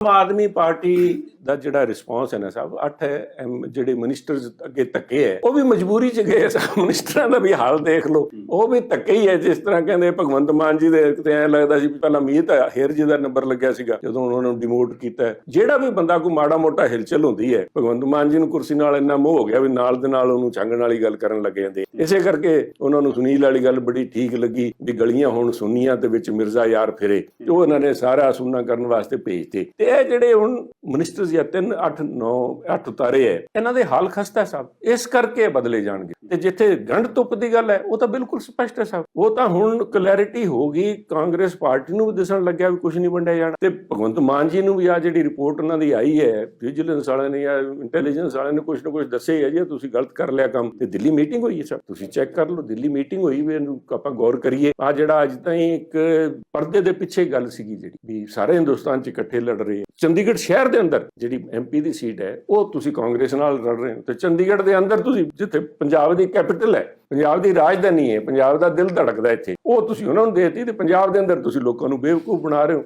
Aam Aadmi party ਦਾ ਜਿਹੜਾ response ਹੈ ਨਾ ਸਾਹਿਬ 8 ਜਿਹੜੇ ਮਿਨਿਸਟਰਸ ਅੱਗੇ ਧੱਕੇ ਹੈ ਉਹ ਵੀ ਮਜਬੂਰੀ ਚ ਗਏ ਮਿਨਿਸਟਰਾਂ ਦਾ ਵੀ ਹਾਲ ਦੇਖ ਲਓ। ਉਹ ਵੀ ਧੱਕੇ ਹੀ ਹੈ ਜਿਸ ਤਰ੍ਹਾਂ ਕਹਿੰਦੇ ਭਗਵੰਤ ਮਾਨ ਜੀ ਦੇ ਤੇ ਐ ਲੱਗਦਾ ਸੀ ਪਹਿਲਾਂ ਮੀਤ ਹੇਰ ਜੀ ਦਾ ਨੰਬਰ ਲੱਗਿਆ ਸੀਗਾ ਜਦੋਂ ਉਹਨਾਂ ਨੂੰ ਡਿਮੋਟ ਕੀਤਾ ਹੈ। ਜਿਹੜਾ ਵੀ ਬੰਦਾ ਕੋਈ ਮਾੜਾ ਮੋਟਾ ਹਿਲਚਲ ਹੁੰਦੀ ਹੈ ਭਗਵੰਤ ਮਾਨ ਜੀ ਨੂੰ ਕੁਰਸੀ ਨਾਲ ਇੰਨਾ ਮੋਹ ਹੋ ਗਿਆ ਵੀ ਨਾਲ ਦੇ ਨਾਲ ਉਹਨੂੰ ਛੰਗਣ ਵਾਲੀ ਗੱਲ ਕਰਨ ਲੱਗ ਜਾਂਦੇ ਇਸੇ ਕਰਕੇ ਉਹਨਾਂ ਨੂੰ ਸੁਨੀਲ ਵਾਲੀ ਗੱਲ ਬੜੀ ਠੀਕ ਲੱਗੀ ਵੀ ਗਲੀਆਂ ਹੁਣ ਸੁੰਨੀਆਂ ਤੇ ਵਿੱਚ ਮਿਰਜ਼ਾ ਯਾਰ ਫਿਰੇ ਉਹ ਇਹਨਾਂ ਨੇ ਸਾਰਾ ਸੁਣਨਾ ਕਰਨ ਵਾਸਤੇ ਭੇਜਤੇ। ਤੇ ਇਹ ਜਿਹੜੇ ਹੁਣ ਮਿਨਿਸਟਰਸ ਜਾਂ 3 8 9 8 ਉਤਾਰੇ ਹੈ ਇਹਨਾਂ ਦੇ ਹਾਲ ਖਸਤਾ ਸਾਹਿਬ ਇਸ ਕਰਕੇ ਬਦਲੇ ਜਾਣਗੇ। ਤੇ ਜਿੱਥੇ ਗੰਢ ਤੁੱਪ ਦੀ ਗੱਲ ਹੈ ਉਹ ਤਾਂ ਬਿਲਕੁਲ ਸਪਸ਼ਟ ਹੈ ਸਾਹਿਬ ਉਹ ਤਾਂ ਹੁਣ ਕਲੈਰਿਟੀ ਹੋ ਗਈ, ਕਾਂਗਰਸ ਪਾਰਟੀ ਨੂੰ ਵੀ ਦਿਸਣ ਲੱਗਿਆ ਵੀ ਕੁਝ ਨਹੀਂ ਵੰਡਿਆ ਜਾਣਾ। ਤੇ ਭਗਵੰਤ ਮਾਨ ਜੀ ਨੂੰ ਵੀ ਆ ਜਿਹੜੀ ਰਿਪੋਰਟ ਉਹਨਾਂ ਦੀ ਆਈ ਹੈ ਵਿਜੀਲੈਂਸ ਵਾਲਿਆਂ ਨੇ ਜਾਂ ਇੰਟੈਲੀਜੈਂਸ ਵਾਲਿਆਂ ਨੇ ਕੁਝ ਨਾ ਕੁਝ ਦੱਸਿਆ ਹੀ ਹੈ ਜੀ ਤੁਸੀਂ ਗਲਤ ਕਰ ਲਿਆ ਕੰਮ। ਤੇ ਦਿੱਲੀ ਮੀਟਿੰਗ ਹੋਈ ਹੈ ਸਾਹਿਬ ਤੁਸੀਂ ਚੈੱਕ ਕਰ ਲਓ, ਦਿੱਲੀ ਮੀਟਿੰਗ ਹੋਈ ਵੀ ਇਹਨੂੰ ਆਪਾਂ ਗੌਰ ਕਰੀਏ। ਆ ਜਿਹੜਾ ਅੱਜ ਤਾਈਂ ਇੱਕ ਪਰਦੇ ਦੇ ਪਿੱਛੇ ਗੱਲ ਸੀਗੀ ਜਿਹੜੀ, ਵੀ ਸਾਰੇ ਹਿੰਦੁਸਤਾਨ 'ਚ ਇਕੱਠੇ ਲੜ ਰਹੇ ਚੰਡੀਗੜ੍ਹ ਸ਼ਹਿਰ ਦੇ ਅੰਦਰ ਜਿਹੜੀ ਐਮਪੀ ਦੀ ਸੀਟ ਹੈ, ਉਹ ਤੁਸੀਂ ਕਾਂਗਰਸ ਨਾਲ ਲੜ ਰਹੇ ਹੋ। ਤੇ ਚੰਡੀਗੜ੍ਹ ਦੇ ਅੰਦਰ ਤੁਸੀਂ ਜਿੱਥੇ ਪੰਜਾਬ ਦੀ ਕੈਪੀਟਲ ਹੈ, ਪੰਜਾਬ ਦੀ ਰਾਜਧਾਨੀ ਹੈ, ਪੰਜਾਬ ਦਾ ਦਿਲ ਧੜਕਦਾ ਇੱਥੇ। ਉਹ ਤੁਸੀਂ ਉਹਨਾਂ ਨੂੰ ਦੇਤੀ ਤੇ ਪੰਜਾਬ ਦੇ ਅੰਦਰ ਤੁਸੀਂ ਲੋਕਾਂ ਨੂੰ ਬੇਵਕੂਫ ਬਣਾ ਰਹੇ ਹੋ।